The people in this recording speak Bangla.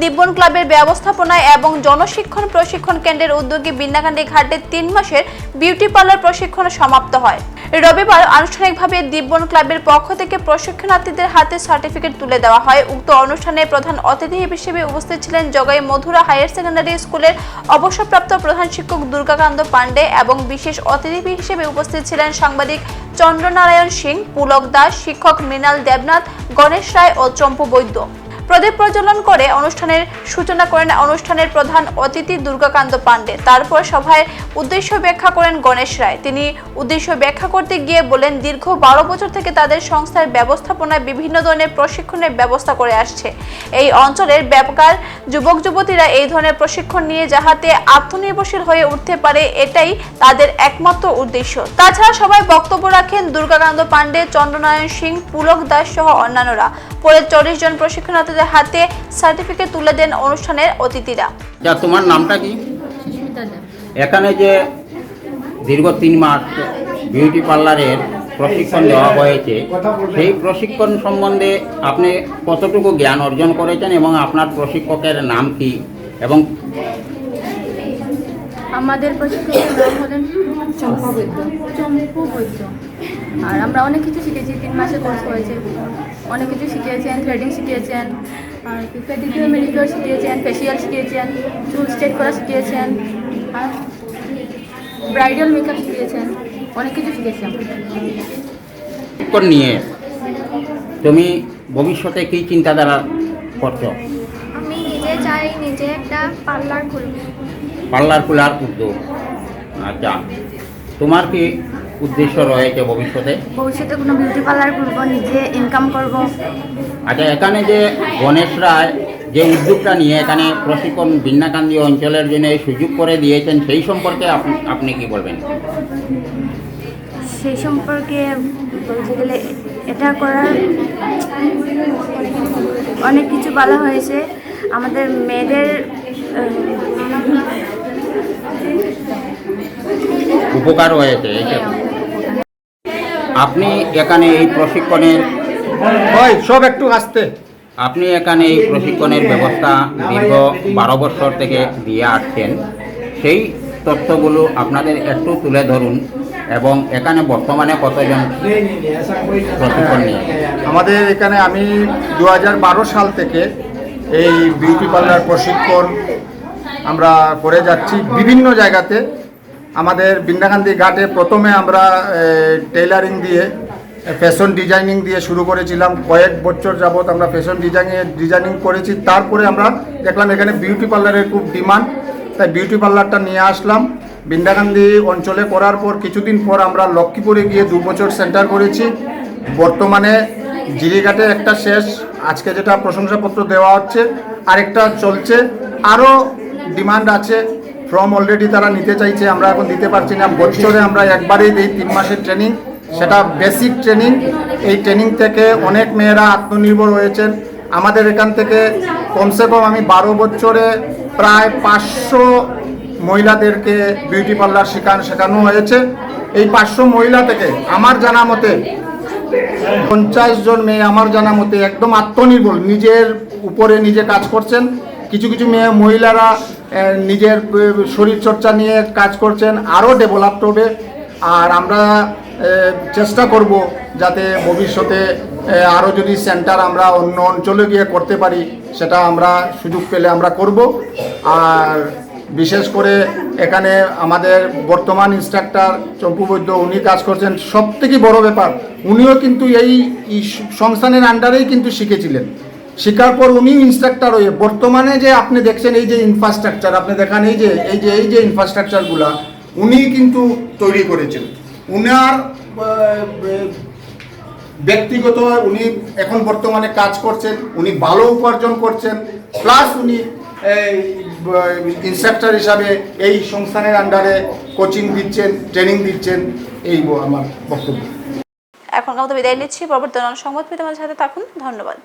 দিব্বন ক্লাবের ব্যবস্থাপনায় এবং জনশিক্ষণ প্রশিক্ষণ কেন্দ্রের উদ্যোগে বিন্নাকান্দি ঘাটে তিন মাসের বিউটি পার্লার প্রশিক্ষণ সমাপ্ত হয়। রবিবার আনুষ্ঠানিকভাবে দিব্বন ক্লাবের পক্ষ থেকে প্রশিক্ষণার্থীদের হাতে সার্টিফিকেট তুলে দেওয়া হয়। উক্ত অনুষ্ঠানে প্রধান অতিথি হিসেবে উপস্থিত ছিলেন জগাই মধুরা হায়ার সেকেন্ডারি স্কুলের অবসরপ্রাপ্ত প্রধান শিক্ষক দুর্গাকান্ত পাণ্ডে এবং বিশেষ অতিথি হিসেবে উপস্থিত ছিলেন সাংবাদিক চন্দ্রনারায়ণ সিং, পুলক দাস, শিক্ষক মৃণাল দেবনাথ, গণেশ রায় ও চম্পু বৈদ্য। প্রদীপ প্রজ্বলন করে অনুষ্ঠানের সূচনা করেন অনুষ্ঠানের প্রধান অতিথি দুর্গাকান্ত পাণ্ডে। তারপর সভায় উদ্দেশ্য ব্যাখ্যা করেন গণেশ রায়। তিনি উদ্দেশ্য ব্যাখ্যা করতে গিয়ে বলেন, দীর্ঘ বারো বছর থেকে তাদের সংস্থার ব্যবস্থাপনায় বিভিন্ন ধরনের প্রশিক্ষণের ব্যবস্থা করে আসছে। এই অঞ্চলের ব্যাপকার যুবক যুবতীরা এই ধরনের প্রশিক্ষণ নিয়ে যাহাতে আত্মনির্ভরশীল হয়ে উঠতে পারে, এটাই তাদের একমাত্র উদ্দেশ্য। তাছাড়া সবাই বক্তব্য রাখেন দুর্গাকান্ত পাণ্ডে, চন্দ্রনারায়ণ সিং, পুলক দাস সহ অন্যান্যরা। পরে চল্লিশ জন প্রশিক্ষণার্থীদের হাতে সার্টিফিকেট তুলে দেন অনুষ্ঠানের অতিথিরা। যা তোমার নামটা কি? এখানে যে দীর্ঘ তিন মাস বিউটি পার্লারের প্রশিক্ষণ দেওয়া হয়েছে সেই প্রশিক্ষণ সম্বন্ধে আপনি কতটুকু জ্ঞান অর্জন করেছেন এবং আপনার প্রশিক্ষকের নাম কি? এবং আমাদের প্রশিক্ষকের নাম হলেন চম্পা বৈদ্য। চম্পু বৈদ্য। আর আমরা অনেক কিছু শিখেছি তিন মাসের কোর্স হয়েছে অনেক কিছু শিখিয়েছেন থ্রেডিং শিখিয়েছেন আর পেডিকিউর মেডিকিউর শিখিয়েছেন ফেসিয়াল শিখিয়েছেন চুল স্ট্রেট করা শিখিয়েছেন আর ব্রাইডাল মেকআপ শিখিয়েছেন অনেক কিছু শিখেছি আমরা। নিয়ে তুমি ভবিষ্যতে কী চিন্তাধারা করছ? আমি নিজে চাই নিজে একটা পার্লার খুলব। পার্লার খোলার উদ্যোগ। আচ্ছা তোমার কি উদ্দেশ্য রয়েছে ভবিষ্যতে? ভবিষ্যতে কোনো বিউটি পার্লার খুলবো নিজে ইনকাম করব। আচ্ছা এখানে যে গণেশ রায় যে উদ্যোগটা নিয়ে এখানে প্রশিক্ষণ বিন্নাকান্দি অঞ্চলের জন্য এই সুযোগ করে দিয়েছেন সেই সম্পর্কে আপনি- আপনি কি বলবেন? সেই সম্পর্কে বলতে গেলে এটা করার অনেক কিছু বলা হয়েছে। আমাদের মেয়েদের উপকার হয়েছে আপনি এখানে এই প্রশিক্ষণের হয় সব একটু আসতে। আপনি এখানে এই প্রশিক্ষণের ব্যবস্থা দীর্ঘ বারো বছর থেকে দিয়ে আসছেন। সেই তথ্যগুলো আপনাদের একটু তুলে ধরুন এবং এখানে বর্তমানে কতজন প্রশিক্ষণ নিয়ে? আমাদের এখানে আমি দু হাজার বারো সাল থেকে এই বিউটি পার্লার প্রশিক্ষণ আমরা করে যাচ্ছি বিভিন্ন জায়গাতে। আমাদের বিন্দাকান্দি ঘাটে প্রথমে আমরা টেইলারিং দিয়ে ফ্যাশন ডিজাইনিং দিয়ে শুরু করেছিলাম। কয়েক বছর যাবত আমরা ফ্যাশন ডিজাইনে ডিজাইনিং করেছি। তারপরে আমরা দেখলাম এখানে বিউটি পার্লারের খুব ডিমান্ড তাই বিউটি পার্লারটা নিয়ে আসলাম। বিন্দাকান্দি অঞ্চলে করার পর কিছুদিন পর আমরা লক্ষ্মীপুরে গিয়ে দু বছর সেন্টার করেছি। বর্তমানে জিরিঘাটে একটা শেষ। আজকে যেটা প্রশংসাপত্র দেওয়া হচ্ছে, আরেকটা চলছে। আরও ডিমান্ড আছে। ফর্ম অলরেডি তারা নিতে চাইছে, আমরা এখন দিতে পারছি না। বছরে আমরা একবারেই দিই তিন মাসের ট্রেনিং সেটা বেসিক ট্রেনিং এই ট্রেনিং থেকে অনেক মেয়েরা আত্মনির্ভর হয়েছেন। আমাদের এখান থেকে কমসে কম আমি বারো বছরে প্রায় পাঁচশো মহিলাদেরকে বিউটি পার্লার শেখান শেখানো হয়েছে। এই পাঁচশো মহিলা থেকে আমার জানা মতে পঞ্চাশ জন মেয়ে আমার জানা মতে একদম আত্মনির্ভর, নিজের উপরে নিজে কাজ করছেন। কিছু কিছু মেয়ে মহিলারা নিজের শরীরচর্চা নিয়ে কাজ করছেন, আরও ডেভেলপড হবে। আর আমরা চেষ্টা করব যাতে ভবিষ্যতে আরও যদি সেন্টার আমরা অন্য অঞ্চলে গিয়ে করতে পারি, সেটা আমরা সুযোগ পেলে আমরা করব। আর বিশেষ করে এখানে আমাদের বর্তমান ইনস্ট্রাক্টর চম্পু বৈদ্য, উনি কাজ করছেন। সব থেকে বড় ব্যাপার, উনিও কিন্তু এই সংস্থানের আন্ডারেই কিন্তু শিখেছিলেন। শেখার পর উনি ইনস্ট্রাক্টর হয়ে, বর্তমানে যে আপনি দেখছেন এই যে ইনফ্রাস্ট্রাকচার আপনি দেখান এই যে এই যে এই যে ইনফ্রাস্ট্রাকচারগুলা উনি কিন্তু তৈরি করেছেন। উনার ব্যক্তিগত, উনি এখন বর্তমানে কাজ করছেন, উনি ভালো উপার্জন করছেন প্লাস উনি ইনস্ট্রাক্টর হিসাবে এই সংস্থানের আন্ডারে কোচিং দিচ্ছেন ট্রেনিং দিচ্ছেন, এই আমার বক্তব্য। এখন মতো বিদায় নিচ্ছি, পরবর্তী সংবাদ পেতে আমাদের সাথে থাকুন, ধন্যবাদ।